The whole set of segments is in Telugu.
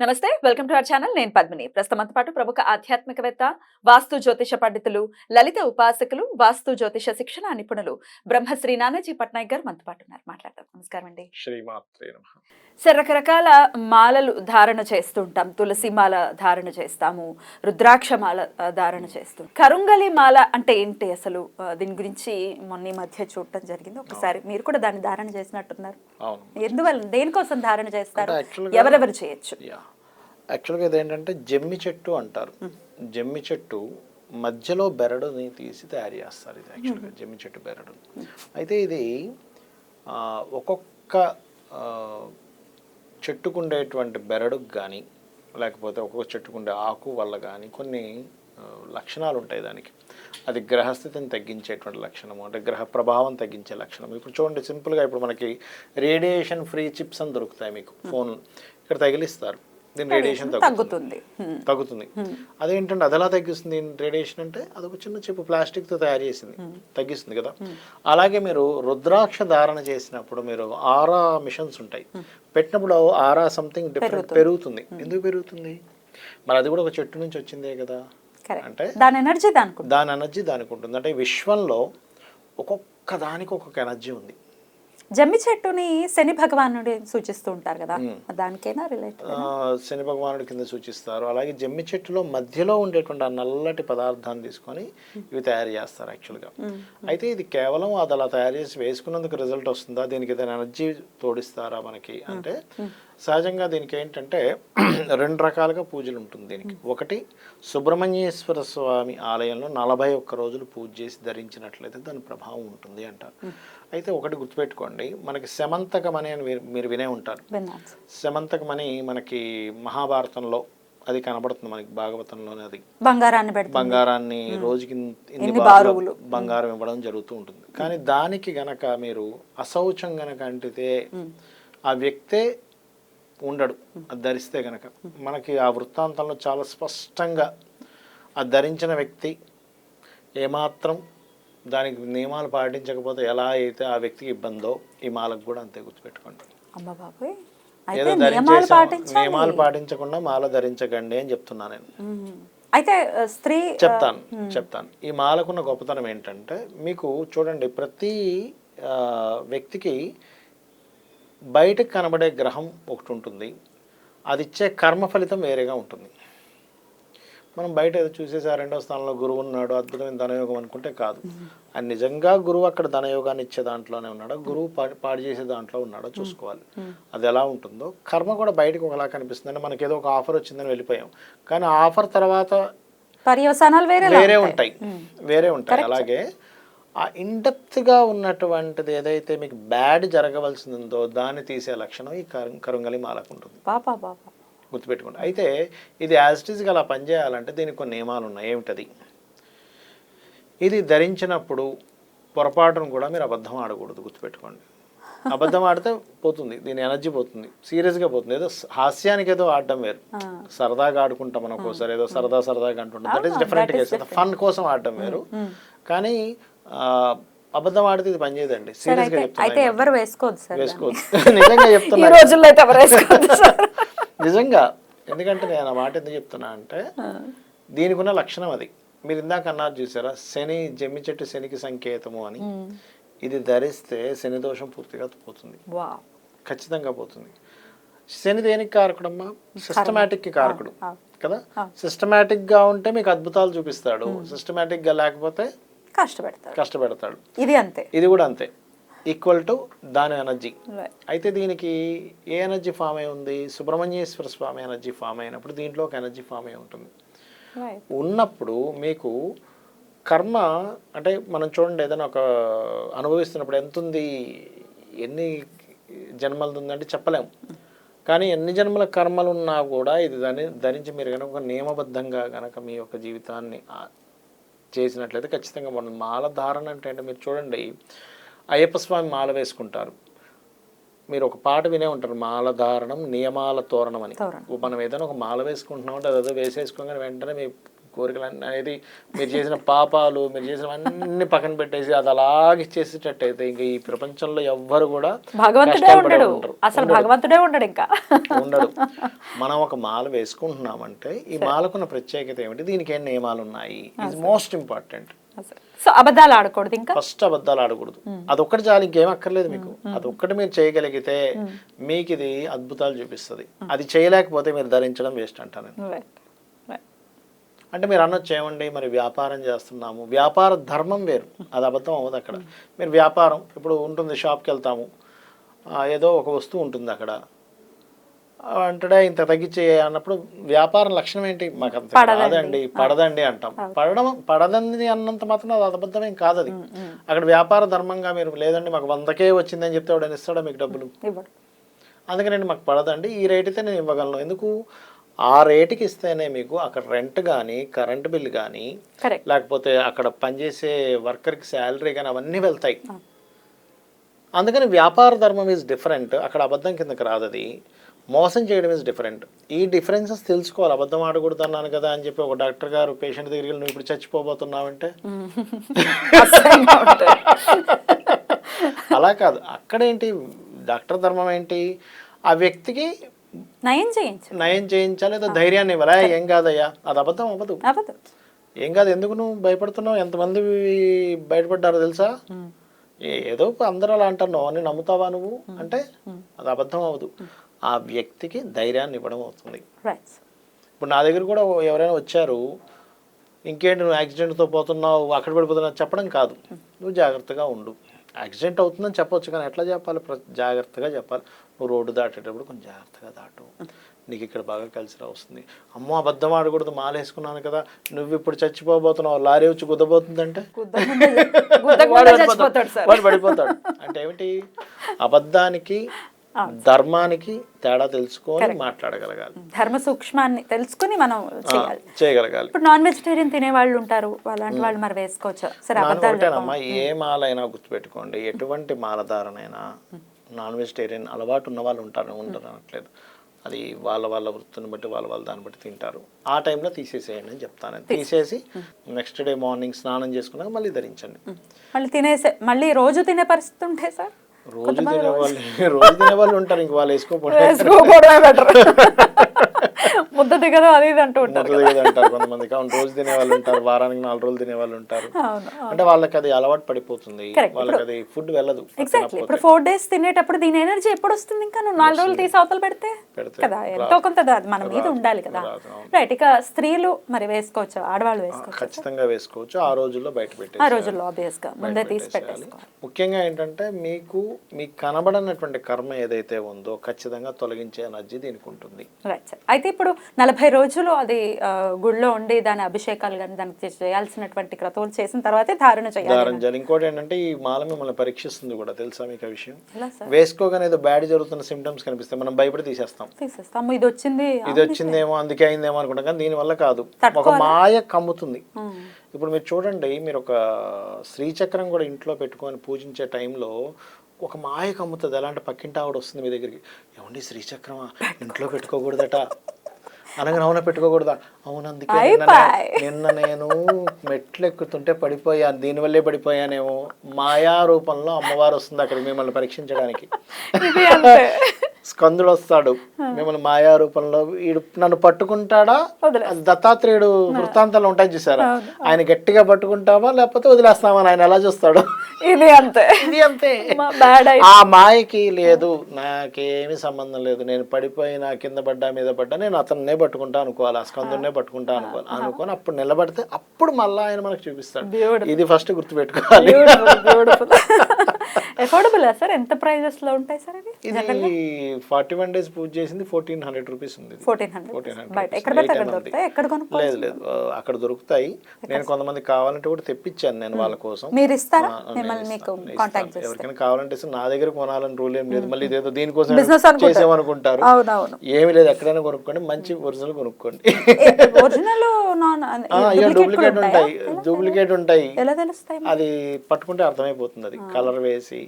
నమస్తే వెల్కమ్ టు అవర్ ఛానల్. నేను పద్మిని. ప్రస్తుతంతో పాటు ప్రముఖ ఆధ్యాత్మికవేత్త వాస్తు జ్యోతిష పండితులు లలిత ఉపాసకులు వాస్తు జ్యోతిష శిక్షణ నిపుణులు బ్రహ్మశ్రీ నానాజీ పట్నాయక్ గారు మనతో పాటు ఉన్నారు. మాట్లాడతాం నమస్కారం అండి. సార్ రకరకాల మాలలు ధారణ చేస్తుంటాం. తులసి మాల ధారణ చేస్తాము. రుద్రాక్ష మాల ధారణ చేస్తాం కరుంగలి మాల అంటే ఏంటి అసలు? దీని గురించి మొన్న మధ్య చూడటం జరిగింది. ఒకసారి మీరు కూడా దాన్ని ధారణ చేసినట్టున్నారు. ఎందువల్ల? దేనికోసం ధారణ చేస్తారు? ఎవరెవరు చేయొచ్చు? యాక్చువల్గా ఇదేంటంటే జమ్మి చెట్టు అంటారు. జమ్మి చెట్టు మధ్యలో బెరడుని తీసి తయారు చేస్తారు ఇది యాక్చువల్గా జమ్మి చెట్టు బెరడు అయితే ఇది ఒక్కొక్క ఆ, చెట్టుకు ఉండేటువంటి బెరడుకు కానీ లేకపోతే ఒక్కొక్క చెట్టుకు ఉండే ఆకు వల్ల కానీ కొన్ని లక్షణాలు ఉంటాయి దానికి. అది గ్రహస్థితిని తగ్గించేటువంటి లక్షణము అంటే గ్రహ ప్రభావం తగ్గించే లక్షణం ఇప్పుడు చూడండి సింపుల్గా ఇప్పుడు మనకి రేడియేషన్ ఫ్రీ చిప్స్ అని దొరుకుతాయి మీకు ఫోన్ ఇక్కడ తగిలిస్తారు. దీని రేడియేషన్ తగ్గుతుంది. తగ్గుతుంది. అదేంటంటే అది ఎలా తగ్గిస్తుంది? రేడియేషన్ అంటే అదొక చిన్న చెప్పు ప్లాస్టిక్తో తయారు చేసింది. తగ్గిస్తుంది కదా. అలాగే మీరు రుద్రాక్ష ధారణ చేసినప్పుడు మీరు ఆరా మిషన్స్ ఉంటాయి. పెట్టినప్పుడు ఆరా సంథింగ్ డిఫరెంట్ పెరుగుతుంది. ఎందుకు పెరుగుతుంది? మరి అది కూడా ఒక చెట్టు నుంచి వచ్చిందే కదా. అంటే దాని ఎనర్జీ దానికి. దాని ఎనర్జీ దానికి ఉంటుంది. అంటే విశ్వంలో ఒక్కొక్క దానికి ఒక్కొక్క ఎనర్జీ ఉంది. జమ్మి చెట్టుని శని భగవానుడి సూచిస్తూ ఉంటారు కదా. దానికైనా రిలేట్ శని భగవానుడి కింద సూచిస్తారు. అలాగే జమ్మి చెట్టులో మధ్యలో ఉండేటువంటి ఆ నల్లటి పదార్థాన్ని తీసుకొని ఇవి తయారు చేస్తారు యాక్చువల్గా అయితే ఇది కేవలం అది అలా తయారు చేసి వేసుకున్నందుకు రిజల్ట్ వస్తుందా? దీనికి ఏదైనా ఎనర్జీ తోడిస్తారా మనకి? అంటే సహజంగా దీనికి ఏంటంటే రెండు రకాలుగా పూజలు ఉంటుంది దీనికి. ఒకటి సుబ్రహ్మణ్యేశ్వర స్వామి ఆలయంలో నలభై ఒక్క రోజులు పూజ చేసి ధరించినట్లయితే దాని ప్రభావం ఉంటుంది అంటారు. అయితే ఒకటి గుర్తుపెట్టుకోండి మనకి శమంతకం అని మీరు- మీరు వినే ఉంటారు. సార్. శమంతకమని మనకి మహాభారతంలో అది కనబడుతుంది మనకి భాగవతంలోనే అది. బంగారాన్ని బంగారాన్ని రోజుకి ఇన్- ఇన్ని బారులు. బంగారం ఇవ్వడం జరుగుతూ ఉంటుంది. కానీ దానికి గనక మీరు అశౌచం గనక అంటితే ఆ వ్యక్తే ఉండడు. అది ధరిస్తే గనక. మనకి ఆ వృత్తాంతంలో చాలా స్పష్టంగా ఆ ధరించిన వ్యక్తి ఏమాత్రం దానికి నియమాలు పాటించకపోతే ఎలా అయితే ఆ వ్యక్తికి ఇబ్బందో ఈ మాలకు కూడా అంతే గుర్తుపెట్టుకోండి. ఏదో నియమాలు ధరించేసాం పాటించాలి. నియమాలు పాటించకుండా మాల ధరించకండి అని చెప్తున్నా నేను. అయితే స్త్రీ చెప్తాను చెప్తాను. ఈ మాలకున్న గొప్పతనం ఏంటంటే మీకు చూడండి ప్రతి వ్యక్తికి బయటకు కనబడే గ్రహం ఒకటి ఉంటుంది అది ఇచ్చే కర్మ ఫలితం వేరేగా ఉంటుంది. మనం బయట ఏదో చూసేసి ఆ రెండో స్థానంలో గురువు ఉన్నాడు అద్భుతమైన ధనయోగం అనుకుంటే కాదు. అది నిజంగా గురువు అక్కడ ధనయోగాన్ని ఇచ్చే దాంట్లోనే ఉన్నాడో? గురువు పాడు పాడు చేసే దాంట్లో ఉన్నాడో? చూసుకోవాలి. అది ఎలా ఉంటుందో కర్మ కూడా బయటకు ఒకలా కనిపిస్తుంది. అంటే మనకి ఏదో ఒక ఆఫర్ వచ్చిందని వెళ్ళిపోయాం. కానీ ఆఫర్ తర్వాత వేరే ఉంటాయి. వేరే ఉంటాయి. అలాగే ఆ ఇండెప్త్గా ఉన్నటువంటిది ఏదైతే మీకు బ్యాడ్ జరగవలసిందో దాన్ని తీసే లక్షణం ఈ కరు కరుంగలి మాలకు ఉంటుంది. పాపా పాపా. గుర్తుపెట్టుకోండి. అయితే ఇది యాజ్ ఇట్ ఈస్గా అలా పనిచేయాలంటే దీనికి కొన్ని నియమాలు ఉన్నాయి. ఏమిటది? ఇది ధరించినప్పుడు పొరపాటును కూడా మీరు అబద్ధం ఆడకూడదు. గుర్తుపెట్టుకోండి. అబద్ధం ఆడితే పోతుంది. దీని ఎనర్జీ పోతుంది. సీరియస్గా పోతుంది. ఏదో హాస్యానికి ఏదో ఆడడం వేరు. సరదాగా ఆడుకుంటాం మనం ఒక్కోసారి ఏదో సరదా సరదాగా అంటుంటాం. That is different case fun కోసం ఆడటం వేరు. కానీ అబద్ధం ఆడితే ఇది పనిచేయదండి అయితే ఎవరు వేసుకోవద్దు సార్ నిజంగా ఈ చెప్తున్నా రోజుల్లో అయితే ఎవరు వేసుకోవద్దు సార్ నిజంగా ఎందుకంటే నేను ఆ మాట ఎందుకు చెప్తున్నా అంటే దీనికి ఉన్న లక్షణం అది. మీరు ఇందాక అన్నారు చూసారా శని జమ్మి చెట్టు శనికి సంకేతము అని. ఇది ధరిస్తే శని దోషం పూర్తిగా పోతుంది. ఖచ్చితంగా పోతుంది. శని దేనికి కారకుడమ్మా? సిస్టమేటిక్కి కారకుడు. కదా? సిస్టమేటిక్గా ఉంటే మీకు అద్భుతాలు చూపిస్తాడు. సిస్టమేటిక్గా లేకపోతే కష్టపెడతారు కష్టపెడతాడు. ఇది అంతే. ఇది కూడా అంతే. ఈక్వల్ టు దాని ఎనర్జీ. అయితే దీనికి ఏ ఎనర్జీ ఫామ్ అయి ఉంది? సుబ్రహ్మణ్యేశ్వర స్వామి ఎనర్జీ ఫామ్ అయినప్పుడు దీంట్లో ఒక ఎనర్జీ ఫామ్ అయి ఉంటుంది. ఉన్నప్పుడు మీకు కర్మ అంటే మనం చూడండి ఏదైనా ఒక అనుభవిస్తున్నప్పుడు ఎంత ఉంది? ఎన్ని జన్మలు ఉందంటే చెప్పలేము కానీ ఎన్ని జన్మల కర్మలు ఉన్నా కూడా ఇది దాన్ని ధరించి మీరు కనుక ఒక నియమబద్ధంగా కనుక మీ యొక్క జీవితాన్ని చేసినట్లయితే ఖచ్చితంగా మనం మాల ధారణ అంటే అంటే మీరు చూడండి. అయ్యప్ప స్వామి మాల వేసుకుంటారు. మీరు ఒక పాట వినే ఉంటారు. మాల ధారణం నియమాల తోరణం అని. మనం ఏదైనా ఒక మాల వేసుకుంటున్నాం అంటే అదేదో వేసేసుకోగానే వెంటనే మీ కోరికలు అనేది మీరు చేసిన పాపాలు మీరు చేసినవన్నీ పక్కన పెట్టేసి అది అలాగే ఇచ్చేసేటట్టయితే ఇంకా ఈ ప్రపంచంలో ఎవ్వరు కూడా భగవంతుడే ఉండడు. అసలు భగవంతుడే ఉండడు ఇంకా. ఉండడు. మనం ఒక మాల వేసుకుంటున్నామంటే ఈ మాలకున్న ప్రత్యేకత ఏమిటి? దీనికి ఏం నియమాలు ఉన్నాయి ఇది మోస్ట్ ఇంపార్టెంట్ సో అబద్ధాలు ఆడకూడదు ఇంకా? ఫస్ట్ అబద్ధాలు ఆడకూడదు. అదొక్కటి చాలు ఇంకేం అక్కర్లేదు మీకు. అదొక్కటి మీరు చేయగలిగితే మీకు ఇది అద్భుతాలు చూపిస్తుంది. అది చేయలేకపోతే మీరు ధరించడం వేస్ట్ అంటాను. అంటే మీరు అనొచ్చు ఏమండి మరి వ్యాపారం చేస్తున్నాము. వ్యాపార ధర్మం వేరు. అది అబద్ధం అవ్వదు అక్కడ. మీరు వ్యాపారం ఇప్పుడు ఉంటుంది షాప్కి వెళ్తాము. ఏదో ఒక వస్తువు ఉంటుంది అక్కడ. ఆ, అంటడే ఇంత తగ్గించే అన్నప్పుడు వ్యాపారం లక్షణం ఏంటి? మాకు అంత కాదండి పడదండి అంటాం. పడడం పడదండి అన్నంత మాత్రం అది అబద్ధమేం కాదు అది. అక్కడ వ్యాపార ధర్మంగా మీరు లేదండి మాకు వందకే వచ్చిందని చెప్తే వాడు ఇస్తాడా మీకు డబ్బులు? అందుకనండి మాకు పడదండి. ఈ రేట్ అయితే నేను ఇవ్వగలను. ఎందుకు? ఆ రేటుకి ఇస్తేనే మీకు అక్కడ రెంట్ కానీ కరెంట్ బిల్ కానీ లేకపోతే అక్కడ పనిచేసే వర్కర్కి శాలరీ కానీ అవన్నీ వెళ్తాయి. అందుకని వ్యాపార ధర్మం ఈజ్ డిఫరెంట్ అక్కడ అబద్ధం కిందకి రాదు అది. మోసం చేయడం ఈజ్ డిఫరెంట్ ఈ డిఫరెన్సెస్ తెలుసుకోవాలి. అబద్ధం ఆడకూడదు అన్నాను కదా అని చెప్పి ఒక డాక్టర్ గారు పేషెంట్ దగ్గరికి వెళ్ళి నువ్వు ఇప్పుడు చచ్చిపోబోతున్నావంటే. అలా కాదు. అక్కడేంటి డాక్టర్ ధర్మం ఏంటి? ఆ వ్యక్తికి నయం చేయించు నయం చేయించాలి ఏదో ధైర్యాన్ని ఇవ్వాలా. ఏం కాదయ్యా? అది అబద్ధం అవ్వదు ఏం కాదు ఎందుకు నువ్వు భయపడుతున్నావు? ఎంతమంది బయటపడ్డారో తెలుసా? ఏదో అందరూ అలా అంటారు. నువ్వు అని నమ్ముతావా నువ్వు? అంటే అది అబద్ధం అవ్వదు. ఆ వ్యక్తికి ధైర్యాన్ని ఇవ్వడం అవుతుంది. ఇప్పుడు నా దగ్గర కూడా ఎవరైనా వచ్చారు ఇంకేంటి నువ్వు యాక్సిడెంట్తో పోతున్నావు అక్కడ పడిపోతున్నావు చెప్పడం కాదు. నువ్వు జాగ్రత్తగా ఉండు. యాక్సిడెంట్ అవుతుందని చెప్పొచ్చు కానీ ఎట్లా చెప్పాలి? ప్ర- జాగ్రత్తగా చెప్పాలి. నువ్వు రోడ్డు దాటేటప్పుడు కొంచెం జాగ్రత్తగా దాటు. నీకు ఇక్కడ బాగా కలిసి వస్తుంది అమ్మో అబద్ధం ఆడకూడదు మాలేసుకున్నాను కదా. నువ్వు ఇప్పుడు చచ్చిపోబోతున్నావు లారీ వచ్చి గుద్దబోతుందంటే? వాడు పడిపోతాడు. అంటే ఏమిటి? అబద్ధానికి ధర్మానికి తేడా తెలుసుకొని మాట్లాడగలగాలి. ధర్మ సూక్ష్మాన్ని తెలుసుకుని మనం చేయాలి. చేయగలగాలి. ఇప్పుడు నాన్ వెజిటేరియన్ తినే వాళ్ళు ఉంటారు. అలాంటి వాళ్ళు మరి వేసుకోవచ్చు. సరే అబద్ధాలు ఏ మాలైనా గుర్తుపెట్టుకోండి. ఎటువంటి మాలధారనైనా నాన్ వెజిటేరియన్ అలవాటు ఉన్న వాళ్ళు ఉంటారు ఉండరు అనట్లేదు. అది వాళ్ళ వాళ్ళ వృత్తిని బట్టి వాళ్ళ వాళ్ళ దాన్ని బట్టి తింటారు. ఆ టైంలో తీసేసేయండి అని చెప్తాను. తీసేసి. నెక్స్ట్ డే మార్నింగ్ స్నానం చేసుకున్నాక మళ్ళీ ధరించండి. మళ్ళీ తినేసే మళ్ళీ రోజు తినే పరిస్థితి ఉంటే సార్? రోజు తినే వాళ్ళు రోజు తినే వాళ్ళు ఉంటారు ఇంక వాళ్ళు వేసుకోకపోవడమే బెటర్ ముద్ద దిగదు అది ఇది అంటూ ఉంటారు ముద్ద దిగదు అంటారు కొంతమంది. అవును రోజు తినే వాళ్ళు ఉంటారు వారానికి నాలుగు రోజులు తినే వాళ్ళు ఉంటారు అంటే వాళ్ళకి అది అలవాటు పడిపోతుంది. వాళ్ళకి అది ఫుడ్ వెళ్ళదు ఎగ్జాక్ట్లీ ఇప్పుడు ఫోర్ డేస్ తినేటప్పుడు దీని ఎనర్జీ ఎప్పుడు వస్తుంది ఇంకా? నువ్వు నాలుగు రోజులు తీసి అవతల పెడితే? కదా ఎంతో కొంత అది మన మీద ఉండాలి కదా. రైట్ ఇక స్త్రీలు మరి వేసుకోవచ్చు ఆడవాళ్ళు వేసుకోవచ్చు. ఖచ్చితంగా వేసుకోవచ్చు. ఆ రోజుల్లో బయట ఆ పెట్టేసి రోజుల్లో ఆబ్వియస్గా ముందే తీసి పెట్టేసుకోవాలి. ముఖ్యంగా ఏంటంటే మీకు మీకు కనబడనటువంటి కర్మ ఏదైతే ఉందో ఖచ్చితంగా తొలగించే ఎనర్జీ దీనికి ఉంటుంది. రైట్ సార్ అయితే ఇప్పుడు నలభై రోజులు అది గుడిలో ఉండి దాని అభిషేకాలు కానీ దానికి చేయాల్సినటువంటి క్రతువులు చేసిన తర్వాతే ధారణ చేయాలి ఇంకోటి ఏంటంటే ఈ మాల మిమ్మల్ని పరీక్షిస్తుంది కూడా తెలుసా మీకు విషయం? వేసుకోగానే ఏదో బ్యాడ్ జరుగుతున్న సిమ్టమ్స్ కనిపిస్తే మనం భయపడి తీసేస్తాం. తీసేస్తాము ఇది వచ్చింది ఇది వచ్చిందేమో అందుకే అయిందేమో అనుకుంటాం. కానీ దీనివల్ల కాదు. ఒక మాయ కమ్ముతుంది. ఇప్పుడు మీరు చూడండి మీరు ఒక శ్రీచక్రం కూడా ఇంట్లో పెట్టుకొని పూజించే టైంలో ఒక మాయ కమ్ముతుంది. ఎలాంటి పక్కింటి ఆవిడ వస్తుంది మీ దగ్గరికి. ఏమండి శ్రీచక్రమా? ఇంట్లో పెట్టుకోకూడదట. అనగా అవునా పెట్టుకోకూడదా? అవును అందుకే నిన్న నేను మెట్లు ఎక్కుతుంటే పడిపోయాను దీనివల్లే పడిపోయానేమో మాయా రూపంలో అమ్మవారు వస్తుంది అక్కడికి మిమ్మల్ని పరీక్షించడానికి. స్కందుడు వస్తాడు మిమ్మల్ని మాయా రూపంలో వీడు నన్ను పట్టుకుంటాడా? దత్తాత్రేయుడు వృత్తాంతాలు ఉంటాయి చూసారా ఆయన గట్టిగా పట్టుకుంటావా? లేకపోతే వదిలేస్తామా ఆయన ఎలా చూస్తాడు? ఇది అంతే. ఇది అంతే. ఆ మాయకి లేదు. నాకేమీ సంబంధం లేదు. నేను పడిపోయినా కింద పడ్డా మీద పడ్డా నేను అతన్నే పట్టుకుంటా అనుకోవాలి. ఆ స్కందునే పట్టుకుంటా అనుకోవాలి. అనుకొని అప్పుడు నిలబడితే అప్పుడు మళ్ళీ ఆయన మనకు చూపిస్తాడు. ఇది ఫస్ట్ గుర్తుపెట్టుకోవాలి. ఎఫోర్డబుల్ సార్ ఎంత ప్రైజెస్లో ఉంటాయి సార్ ఇది ఫార్టీ వన్ డేస్ పూజ చేసింది ఫోర్టీన్ హండ్రెడ్ రూపీస్ ఉంది ఇది. ఫోర్టీన్ హండ్రెడ్ 1400 బయట rupees. ఎక్కడ దొరుకుతాయి ఎక్కడ లేదు లేదు. అక్కడ దొరుకుతాయి. నేను కొంతమంది కావాలంటే కూడా తెప్పించాను నేను వాళ్ళ కోసం. మీరు ఇస్తారా? మిమ్మల్ని మీకు కాంటాక్ట్ ఎవరికైనా కావాలంటే నా దగ్గర కొనాలని రూల్ ఏం లేదు. మళ్ళీ ఇదేదో దీనికోసం. చేసామనుకుంటారు. ఏమి లేదు ఎక్కడైనా కొనుక్కోండి. మంచి ఒరిజినల్ కొనుక్కోండి. ఒరిజినల్ డూప్లికేట్ ఉంటాయి? డూప్లికేట్ ఉంటాయి. ఎలా తెలుస్తాయి? అది పట్టుకుంటే అర్థమైపోతుంది. అది కలర్ వేసి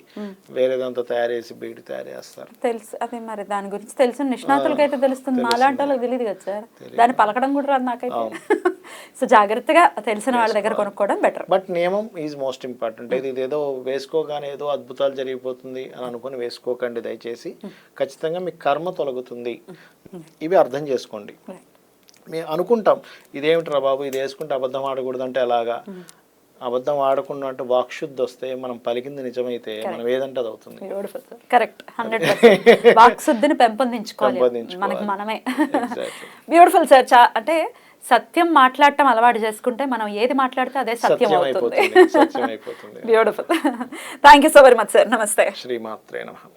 వేరే దాంతో తయారు చేసి బీడి తయారు చేస్తారు తెలుసు. అదే మరి దాని గురించి తెలిసిన నిష్ణాతులకి అయితే తెలుస్తుంది మాలాంటి వాళ్ళకి తెలియదు కదా సార్. దాన్ని పలకడం కూడా రాదు నాకైతే. సో జాగ్రత్తగా తెలిసిన వాళ్ళ దగ్గర కొనుక్కోవడం బెటర్ బట్ నియమం ఈజ్ మోస్ట్ ఇంపార్టెంట్ ఇది ఇదేదో వేసుకోగానే ఏదో అద్భుతాలు జరిగిపోతుంది అని అనుకుని వేసుకోకండి దయచేసి. ఖచ్చితంగా మీ కర్మ తొలగుతుంది. ఇవి అర్థం చేసుకోండి. మేము అనుకుంటాం ఇదేమిట్రా బాబు? ఇది వేసుకుంటే అబద్ధం ఆడకూడదు అంటే ఎలాగా? అబద్ధం ఆడకుండా అంటే వాక్శుద్ధి వస్తే మనం పలికింది నిజమైతే మనం ఏదంటే అది అవుతుంది. కరెక్ట్ హండ్రెడ్ వాక్ శుద్ధిని పెంపొందించుకోవాలి. మనకి మనమే. బ్యూటిఫుల్ సార్ అంటే సత్యం మాట్లాడటం అలవాటు చేసుకుంటే మనం ఏది మాట్లాడితే అదే సత్యం అవుతుంది. Beautiful thank you so very much sir నమస్తే. శ్రీమాత్రే నమః.